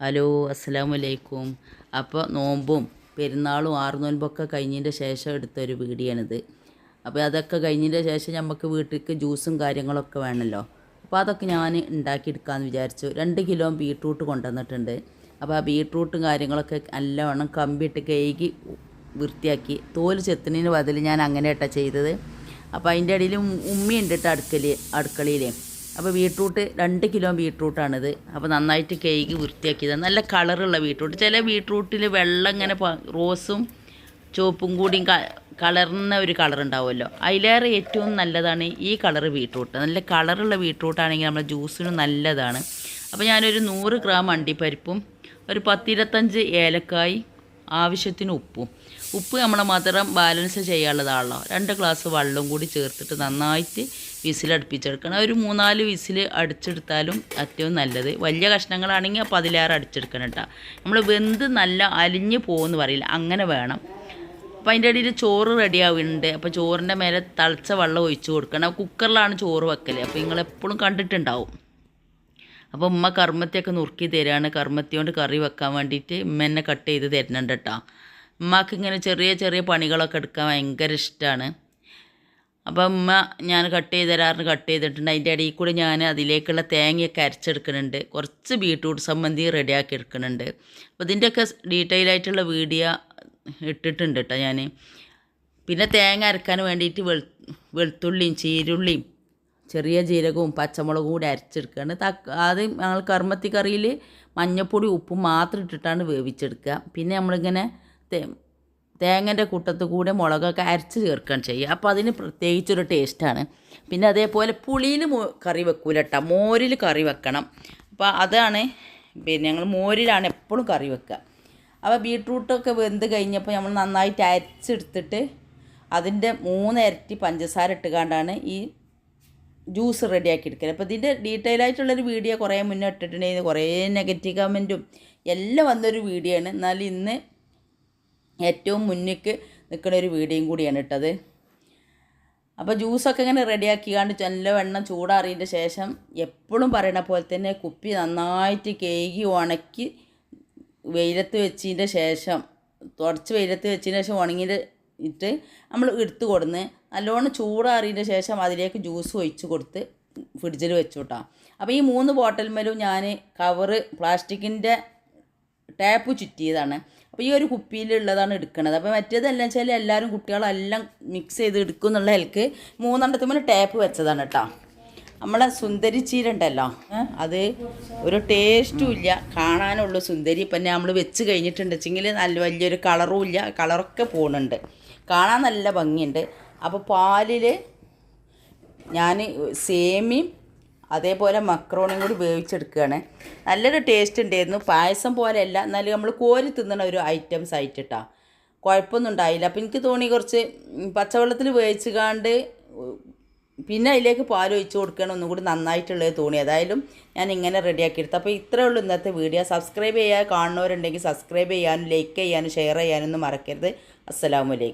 Hello അസ്സലാമു അലൈക്കും അപ്പോൾ നോമ്പും പെരുന്നാളും ആറ് ആറുനോൻപൊക്കെ കഴിഞ്ഞതിന്റെ ശേഷം എടുത്തൊരു വീടിയാണിത് അപ്പോൾ അതൊക്കെ കഴിഞ്ഞതിന്റെ ശേഷം നമുക്ക് വീട്ടിലേക്ക് ജ്യൂസും കാര്യങ്ങളൊക്കെ വേണമല്ലോ അപ്പോൾ അതൊക്കെ ഞാൻ ഉണ്ടാക്കിയെടുക്കാമെന്ന് വിചാരിച്ചു. രണ്ട് കിലോ ബീട്രൂട്ട് കൊണ്ടുവന്നിട്ടുണ്ട്. അപ്പോൾ ആ ബീട്രൂട്ടും കാര്യങ്ങളൊക്കെ നല്ലവണ്ണം കമ്പിയിട്ട് കഴുകി വൃത്തിയാക്കി. തോൽ ചെത്തുന്നതിന് ബദൽ ഞാൻ അങ്ങനെ ഇട്ടാ ചെയ്തത് അപ്പോൾ അതിന്റെ ഇടയിൽ ഉമ്മയുണ്ട് കേട്ടോ അടുക്കള അടുക്കളയിൽ അപ്പോൾ ബീട്രൂട്ട് രണ്ട് കിലോ ബീട്രൂട്ടാണിത്. അപ്പോൾ നന്നായിട്ട് കേക്ക് വൃത്തിയാക്കിയത്. നല്ല കളറുള്ള ബീട്രൂട്ട്. ചില ബീട്രൂട്ടിൽ വെള്ളം ഇങ്ങനെ റോസും ചുവപ്പും കൂടിയും കളർന്ന ഒരു കളർ ഉണ്ടാവുമല്ലോ അതിലേറെ ഏറ്റവും നല്ലതാണ് ഈ കളർ ബീട്രൂട്ട്. നല്ല കളറുള്ള ബീട്രൂട്ടാണെങ്കിൽ നമ്മുടെ ജ്യൂസിന് നല്ലതാണ്. അപ്പോൾ ഞാനൊരു നൂറ് ഗ്രാം അണ്ടിപ്പരിപ്പും ഒരു പത്തിരുപത്തഞ്ച് ഏലക്കായി ആവശ്യത്തിന് ഉപ്പും. ഉപ്പ് നമ്മൾ മധുരം ബാലൻസ് ചെയ്യാനുള്ളതാണല്ലോ. രണ്ട് ഗ്ലാസ് വെള്ളം കൂടി ചേർത്തിട്ട് നന്നായിട്ട് വിസിലടുപ്പിച്ചെടുക്കണം ഒരു മൂന്നാൽ വിസിൽ അടിച്ചെടുത്താലും ഏറ്റവും നല്ലത്. വലിയ കഷ്ണങ്ങളാണെങ്കിൽ അപ്പോൾ അതിലേറെ അടിച്ചെടുക്കണം കേട്ടോ. നമ്മൾ വെന്ത് നല്ല അലിഞ്ഞ് പോകുമെന്ന് പറയില്ല. അങ്ങനെ വേണം. അപ്പോൾ അതിന്റെ ഇടയിൽ ചോറ് റെഡി ആവുന്നുണ്ട്. അപ്പോൾ ചോറിന്റെ മേലെ തളച്ച വെള്ളം ഒഴിച്ച് കൊടുക്കണം. കുക്കറിലാണ് ചോറ് വെക്കൽ അപ്പോൾ നിങ്ങൾ എപ്പോഴും കണ്ടിട്ടുണ്ടാവും. അപ്പോൾ ഉമ്മ കർമ്മത്തിയൊക്കെ നുറുക്കി തരാണ്. കർമ്മത്തി കൊണ്ട് കറി വെക്കാൻ വേണ്ടിയിട്ട് ഉമ്മ എന്നെ കട്ട് ചെയ്ത് തരുന്നുണ്ട് കേട്ടോ ഉമ്മക്ക് ഇങ്ങനെ ചെറിയ ചെറിയ പണികളൊക്കെ എടുക്കാൻ ഭയങ്കര ഇഷ്ടമാണ് അപ്പോൾ ഉമ്മ ഞാൻ കട്ട് ചെയ്ത് തരാറിന് കട്ട് ചെയ്തിട്ടുണ്ട്. അതിന്റെ ഇടയിൽ കൂടെ ഞാൻ അതിലേക്കുള്ള തേങ്ങയൊക്കെ അരച്ചെടുക്കുന്നുണ്ട്. കുറച്ച് ബീട്രൂട്ട് സംബന്ധി റെഡിയാക്കി എടുക്കുന്നുണ്ട്. അപ്പോൾ ഇതിന്റെയൊക്കെ ഡീറ്റെയിൽ ആയിട്ടുള്ള വീഡിയോ ഇട്ടിട്ടുണ്ട് കേട്ടോ ഞാൻ പിന്നെ തേങ്ങ അരക്കാൻ വേണ്ടിയിട്ട് വെളു വെളുത്തുള്ളിയും ചീരുള്ളിയും ചെറിയ ജീരകവും പച്ചമുളകും കൂടി അരച്ചെടുക്കുകയാണ് തക്ക ആദ്യം ഞങ്ങൾ കർമ്മത്തി കറിയിൽ മഞ്ഞപ്പൊടി ഉപ്പും മാത്രം ഇട്ടിട്ടാണ് വേവിച്ചെടുക്കുക. പിന്നെ നമ്മളിങ്ങനെ തേ തേങ്ങന്റെ കൂട്ടത്ത് കൂടെ മുളകൊക്കെ അരച്ച് ചേർക്കുകയാണ് ചെയ്യുക. അപ്പോൾ അതിന് പ്രത്യേകിച്ചൊരു ടേസ്റ്റാണ്. പിന്നെ അതേപോലെ പുളിയിൽ കറി വെക്കൂല കേട്ടോ. മോരിൽ കറി വെക്കണം. അപ്പോൾ അതാണ് പിന്നെ ഞങ്ങൾ മോരിലാണ് എപ്പോഴും കറി വെക്കുക. അപ്പോൾ ബീട്രൂട്ടൊക്കെ വെന്ത് കഴിഞ്ഞപ്പോൾ നമ്മൾ നന്നായിട്ട് അരച്ചെടുത്തിട്ട് അതിന്റെ മൂന്നിരട്ടി പഞ്ചസാര ഇട്ടുകൊണ്ടാണ് ഈ ജ്യൂസ് റെഡിയാക്കി എടുക്കൽ അപ്പോൾ ഇതിന്റെ ഡീറ്റെയിൽ ആയിട്ടുള്ളൊരു വീഡിയോ കുറേ മുന്നേ ഇട്ടിട്ടുണ്ടായിരുന്നു. കുറേ നെഗറ്റീവ് കമന്റും എല്ലാം വന്നൊരു വീഡിയോ ആണ്. എന്നാൽ ഇന്ന് ഏറ്റവും മുന്നിക്ക് നിൽക്കുന്ന ഒരു വീഡിയോയും കൂടിയാണ് ഇട്ടത്. അപ്പോൾ ജ്യൂസൊക്കെ ഇങ്ങനെ റെഡിയാക്കിക്കാണ്ട് നല്ല വെണ്ണം ചൂടാറിയതിന്റെ ശേഷം എപ്പോഴും പറയണ പോലെ തന്നെ കുപ്പി നന്നായിട്ട് കേകി ഉണക്കി വെയിലത്ത് വെച്ചതിന്റെ ശേഷം തുടച്ച് വെയിലത്ത് വെച്ചതിന് ശേഷം ഉണങ്ങിയിട്ട് ഇട്ട് നമ്മൾ എടുത്തു കൊടുന്ന് നല്ലോണം ചൂടാറിയതിന്റെ ശേഷം അതിലേക്ക് ജ്യൂസ് ഒഴിച്ച് കൊടുത്ത് ഫ്രിഡ്ജിൽ വെച്ചു അപ്പോൾ ഈ മൂന്ന് ബോട്ടൽമേലും ഞാൻ കവറ് പ്ലാസ്റ്റിക്കിന്റെ ടാപ്പ് ചുറ്റിയതാണ്. അപ്പോൾ ഈ ഒരു കുപ്പിയിലുള്ളതാണ് എടുക്കുന്നത് അപ്പോൾ മറ്റേതെല്ലാം വെച്ചാൽ എല്ലാവരും കുട്ടികളെല്ലാം മിക്സ് ചെയ്ത് എടുക്കും എന്നുള്ള ഹെൽക്ക് മൂന്നെണ്ണത്തുമ്പോൾ ടാപ്പ് വെച്ചതാണ് കേട്ടോ നമ്മളെ സുന്ദരി ചീര ഉണ്ടല്ലോ അത് ഒരു ടേസ്റ്റും ഇല്ല. കാണാനുള്ള സുന്ദരി. ഇപ്പം നമ്മൾ വെച്ച് കഴിഞ്ഞിട്ടുണ്ട്. വെച്ചെങ്കിൽ നല്ല വലിയൊരു കളറും ഇല്ല. കളറൊക്കെ പോകുന്നുണ്ട് കാണാൻ നല്ല ഭംഗിയുണ്ട്. അപ്പോൾ പാലിൽ ഞാൻ സേമിയും അതേപോലെ മക്രോണിയും കൂടി വേവിച്ചെടുക്കുകയാണ്. നല്ലൊരു ടേസ്റ്റ് ഉണ്ടായിരുന്നു. പായസം പോലെയല്ല. എന്നാലും നമ്മൾ കോരി തിന്നണ ഒരു ഐറ്റംസ് ആയിട്ടിട്ടാ. കുഴപ്പമൊന്നും ഉണ്ടായില്ല. അപ്പോൾ എനിക്ക് തോന്നി കുറച്ച് പച്ചവെള്ളത്തിൽ വേവിച്ചുകാണ്ട് പിന്നെ അതിലേക്ക് പാൽ ഒഴിച്ച് കൊടുക്കണം ഒന്നും കൂടി നന്നായിട്ടുള്ളത് തോന്നി. ഏതായാലും ഞാൻ ഇങ്ങനെ റെഡിയാക്കി എടുത്തു അപ്പോൾ ഇത്രയേ ഉള്ളൂ ഇന്നത്തെ വീഡിയോ സബ്സ്ക്രൈബ് ചെയ്യുക കാണുന്നവരുണ്ടെങ്കിൽ സബ്സ്ക്രൈബ് ചെയ്യാനും ലൈക്ക് ചെയ്യാനും ഷെയർ ചെയ്യാനൊന്നും മറക്കരുത്. അസ്സലാമു അലൈക്കും.